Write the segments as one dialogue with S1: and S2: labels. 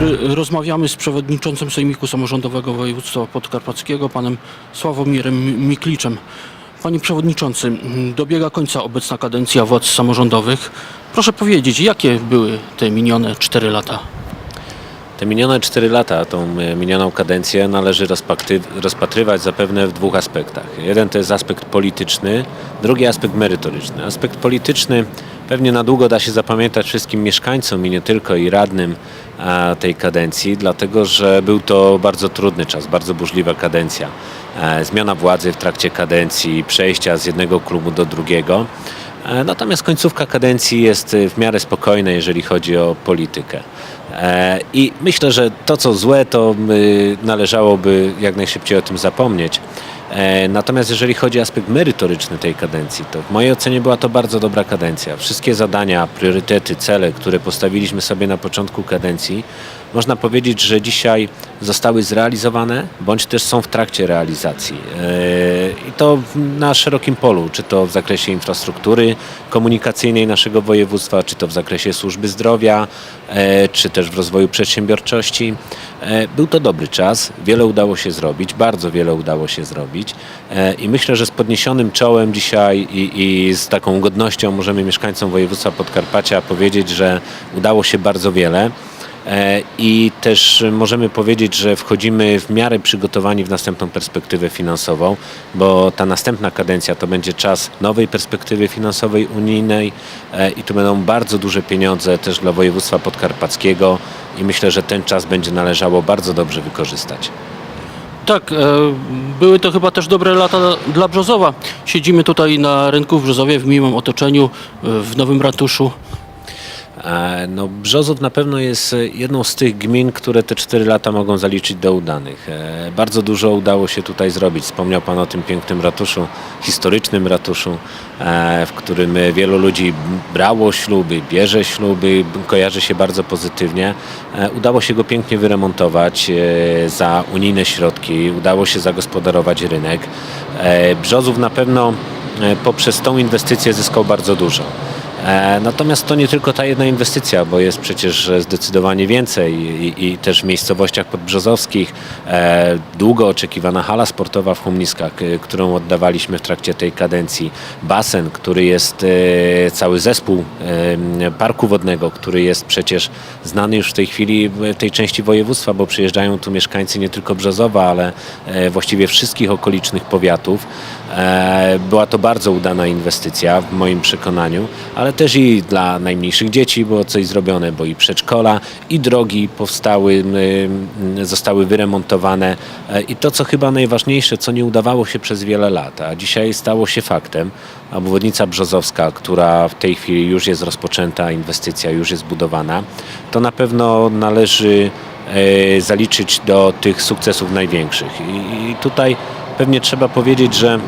S1: dobry. Rozmawiamy z przewodniczącym Sejmiku Samorządowego Województwa Podkarpackiego, panem Sławomirem Mikliczem. Panie przewodniczący, dobiega końca obecna kadencja władz samorządowych. Proszę powiedzieć, jakie były te minione 4 lata?
S2: Te minione 4 lata, tą e, minioną kadencję należy rozpatrywać zapewne w dwóch aspektach. Jeden to jest aspekt polityczny, drugi aspekt merytoryczny. Aspekt polityczny pewnie na długo da się zapamiętać wszystkim mieszkańcom i nie tylko i radnym tej kadencji, dlatego że był to bardzo trudny czas, bardzo burzliwa kadencja. E, Zmiana władzy w trakcie kadencji, przejścia z jednego klubu do drugiego. E, Natomiast końcówka kadencji jest e, w miarę spokojna, jeżeli chodzi o politykę. E, I myślę, że to co złe, to należałoby jak najszybciej o tym zapomnieć. Natomiast jeżeli chodzi o aspekt merytoryczny tej kadencji, to w mojej ocenie była to bardzo dobra kadencja. Wszystkie zadania, priorytety, cele, które postawiliśmy sobie na początku kadencji, można powiedzieć, że dzisiaj zostały zrealizowane, bądź też są w trakcie realizacji. I to na szerokim polu, czy to w zakresie infrastruktury komunikacyjnej naszego województwa, czy to w zakresie służby zdrowia, e, czy też w rozwoju przedsiębiorczości. E, Był to dobry czas, wiele udało się zrobić, bardzo wiele udało się zrobić E, i myślę, że z podniesionym czołem dzisiaj i, i z taką godnością możemy mieszkańcom województwa Podkarpacia powiedzieć, że udało się bardzo wiele. E, I też możemy powiedzieć, że wchodzimy w miarę przygotowani w następną perspektywę finansową, bo ta następna kadencja to będzie czas nowej perspektywy finansowej unijnej e, i tu będą bardzo duże pieniądze też dla województwa podkarpackiego i myślę, że ten czas będzie należało bardzo dobrze wykorzystać.
S1: Tak, e, były to chyba też dobre lata dla Brzozowa. Siedzimy tutaj na rynku w Brzozowie w miłym otoczeniu, w Nowym Ratuszu.
S2: No, Brzozów na pewno jest e, jedną z tych gmin, które te 4 lata mogą zaliczyć do udanych. E, Bardzo dużo udało się tutaj zrobić. Wspomniał Pan o tym pięknym ratuszu, historycznym ratuszu, e, w którym wielu ludzi brało śluby, bierze śluby, kojarzy się bardzo pozytywnie. Udało się go pięknie wyremontować za unijne środki, udało się zagospodarować rynek. Brzozów na pewno poprzez tą inwestycję zyskał bardzo dużo. E, Natomiast to nie tylko ta jedna inwestycja, bo jest przecież zdecydowanie więcej i, i też w miejscowościach podbrzozowskich e, długo oczekiwana hala sportowa w Humniskach, e, którą oddawaliśmy w trakcie tej kadencji, basen, który jest cały zespół parku wodnego, który jest przecież znany już w tej chwili w tej części województwa, bo przyjeżdżają tu mieszkańcy nie tylko Brzozowa, ale właściwie wszystkich okolicznych powiatów. E, Była to bardzo udana inwestycja w moim przekonaniu, ale też i dla najmniejszych dzieci było coś zrobione, bo i przedszkola, i drogi powstały, zostały wyremontowane E, i to, co chyba najważniejsze, co nie udawało się przez wiele lat, a dzisiaj stało się faktem, obwodnica Brzozowska, która w tej chwili już jest rozpoczęta, inwestycja już jest budowana, to na pewno należy e, zaliczyć do tych sukcesów największych. I tutaj pewnie trzeba powiedzieć, że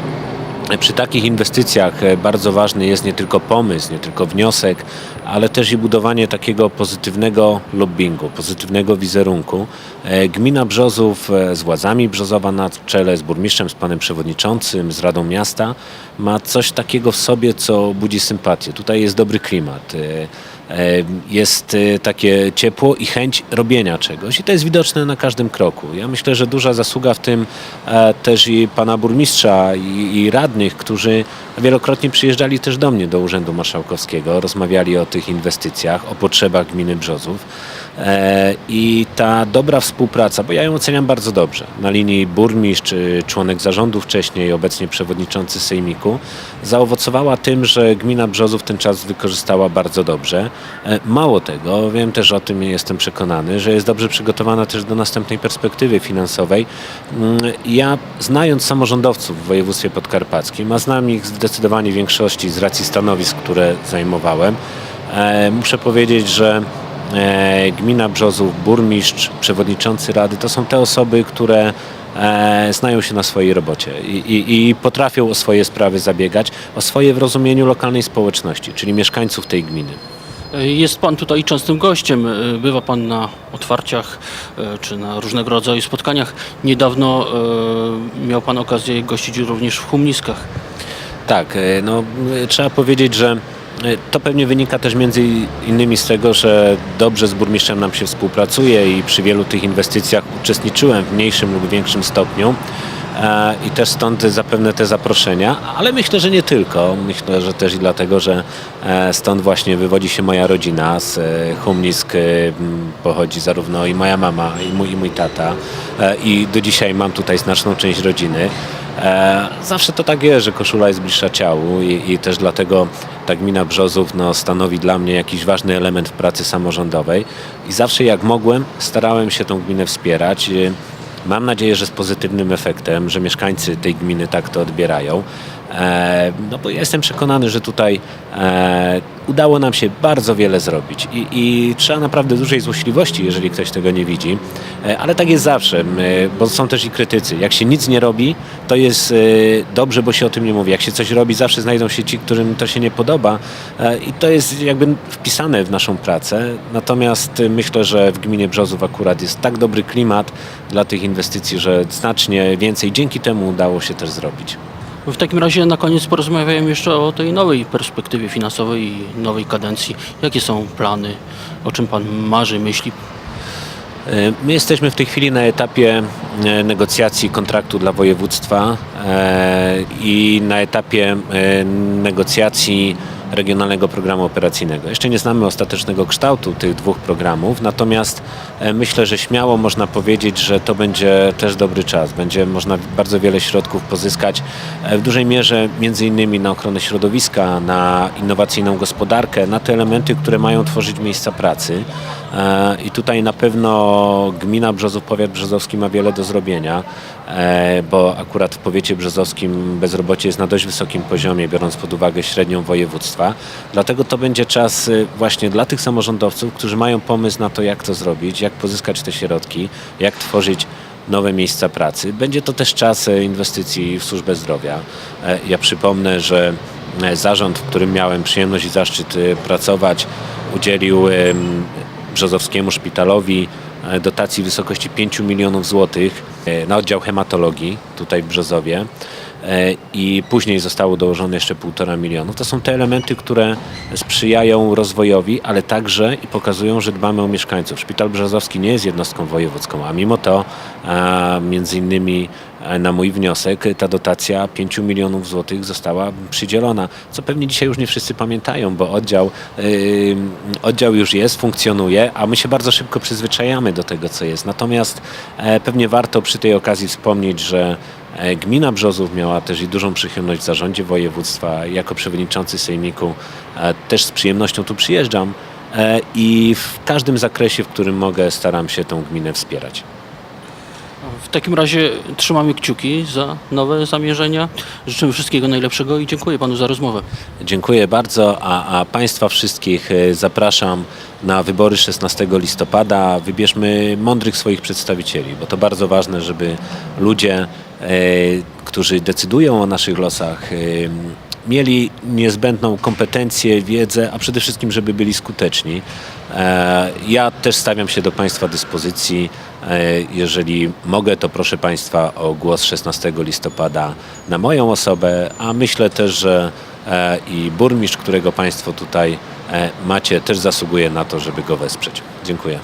S2: przy takich inwestycjach e, bardzo ważny jest nie tylko pomysł, nie tylko wniosek, ale też i budowanie takiego pozytywnego lobbingu, pozytywnego wizerunku. E, Gmina Brzozów e, z władzami Brzozowa na czele, z burmistrzem, z panem przewodniczącym, z Radą Miasta ma coś takiego w sobie, co budzi sympatię. Tutaj jest dobry klimat. Jest e, takie ciepło i chęć robienia czegoś i to jest widoczne na każdym kroku. Ja myślę, że duża zasługa w tym e, też i pana burmistrza i radnych, którzy wielokrotnie przyjeżdżali też do mnie, do Urzędu Marszałkowskiego, rozmawiali o tych inwestycjach, o potrzebach gminy Brzozów. E, I ta dobra współpraca, bo ja ją oceniam bardzo dobrze, na linii burmistrz, y, członek zarządu wcześniej, obecnie przewodniczący Sejmiku, zaowocowała tym, że gmina Brzozów ten czas wykorzystała bardzo dobrze. E, Mało tego, wiem też o tym, jestem przekonany, że jest dobrze przygotowana też do następnej perspektywy finansowej. Mm, Ja, znając samorządowców w województwie podkarpackim, a znam ich zdecydowanie większości z racji stanowisk, które zajmowałem, e, muszę powiedzieć, że gmina Brzozów, burmistrz, przewodniczący rady to są te osoby, które e, znają się na swojej robocie i, i, i potrafią o swoje sprawy zabiegać, o swoje w rozumieniu lokalnej społeczności, czyli mieszkańców tej gminy.
S1: E, Jest pan tutaj częstym gościem. e, Bywa pan na otwarciach e, czy na różnego rodzaju spotkaniach. Niedawno e, miał pan okazję gościć również w Humniskach.
S2: Tak, e, no, e, trzeba powiedzieć, że To pewnie wynika też między innymi z tego, że dobrze z burmistrzem nam się współpracuje i przy wielu tych inwestycjach uczestniczyłem w mniejszym lub większym stopniu. E, I też stąd zapewne te zaproszenia, ale myślę, że nie tylko. Myślę, że też i dlatego, że e, stąd właśnie wywodzi się moja rodzina. Z e, Humnisk pochodzi zarówno i moja mama, i mój, i mój tata. I do dzisiaj mam tutaj znaczną część rodziny. E, Zawsze to tak jest, że koszula jest bliższa ciału i, i też dlatego ta gmina Brzozów no, stanowi dla mnie jakiś ważny element w pracy samorządowej i zawsze jak mogłem starałem się tą gminę wspierać. E, Mam nadzieję, że z pozytywnym efektem, że mieszkańcy tej gminy tak to odbierają. E, no bo jestem przekonany, że tutaj e, udało nam się bardzo wiele zrobić i, i trzeba naprawdę dużej złośliwości, jeżeli ktoś tego nie widzi. E, ale tak jest zawsze, bo są też i krytycy. Jak się nic nie robi, to jest dobrze, bo się o tym nie mówi. Jak się coś robi, zawsze znajdą się ci, którym to się nie podoba i to jest jakby wpisane w naszą pracę. Natomiast myślę, że w gminie Brzozów akurat jest tak dobry klimat dla tych inwestycji, że znacznie więcej dzięki temu udało się też zrobić.
S1: W takim razie na koniec porozmawiamy jeszcze o tej nowej perspektywie finansowej i nowej kadencji. Jakie są plany? O czym Pan marzy, myśli?
S2: E, My jesteśmy w tej chwili na etapie e, negocjacji kontraktu dla województwa e, i na etapie negocjacji Regionalnego Programu Operacyjnego. Jeszcze nie znamy ostatecznego kształtu tych dwóch programów, natomiast e, myślę, że śmiało można powiedzieć, że to będzie też dobry czas. Będzie można bardzo wiele środków pozyskać e, w dużej mierze między innymi na ochronę środowiska, na innowacyjną gospodarkę, na te elementy, które mają tworzyć miejsca pracy. E, I tutaj na pewno gmina Brzozów, powiat brzozowski ma wiele do zrobienia, e, bo akurat w powiecie brzozowskim bezrobocie jest na dość wysokim poziomie, biorąc pod uwagę średnią województwa. Dlatego to będzie czas y, właśnie dla tych samorządowców, którzy mają pomysł na to, jak to zrobić, jak pozyskać te środki, jak tworzyć nowe miejsca pracy. Będzie to też czas e, inwestycji w służbę zdrowia. Ja przypomnę, że zarząd, w którym miałem przyjemność i zaszczyt e, pracować, udzielił Brzozowskiemu Szpitalowi e, dotacji w wysokości 5 milionów złotych e, na oddział hematologii tutaj w Brzozowie e, i później zostało dołożone jeszcze 1,5 milionu. To są te elementy, które sprzyjają rozwojowi, ale także i pokazują, że dbamy o mieszkańców. Szpital Brzozowski nie jest jednostką wojewódzką, a mimo to a, między innymi na mój wniosek ta dotacja 5 milionów złotych została przydzielona, co pewnie dzisiaj już nie wszyscy pamiętają, bo oddział, oddział już jest, funkcjonuje, a my się bardzo szybko przyzwyczajamy do tego, co jest. Natomiast e, pewnie warto przy tej okazji wspomnieć, że e, gmina Brzozów miała też i dużą przychylność w zarządzie województwa. Jako przewodniczący sejmiku e, też z przyjemnością tu przyjeżdżam e, i w każdym zakresie, w którym mogę, staram się tą gminę wspierać.
S1: W takim razie trzymamy kciuki za nowe zamierzenia. Życzymy wszystkiego najlepszego i dziękuję Panu za rozmowę.
S2: Dziękuję bardzo, a, a Państwa wszystkich e, zapraszam na wybory 16 listopada. Wybierzmy mądrych swoich przedstawicieli, bo to bardzo ważne, żeby ludzie, e, którzy decydują o naszych losach, e, mieli niezbędną kompetencję, wiedzę, a przede wszystkim, żeby byli skuteczni. E, Ja też stawiam się do Państwa dyspozycji. E, Jeżeli mogę, to proszę Państwa o głos 16 listopada na moją osobę, a myślę też, że e, i burmistrz, którego Państwo tutaj e, macie, też zasługuje na to, żeby go wesprzeć. Dziękuję.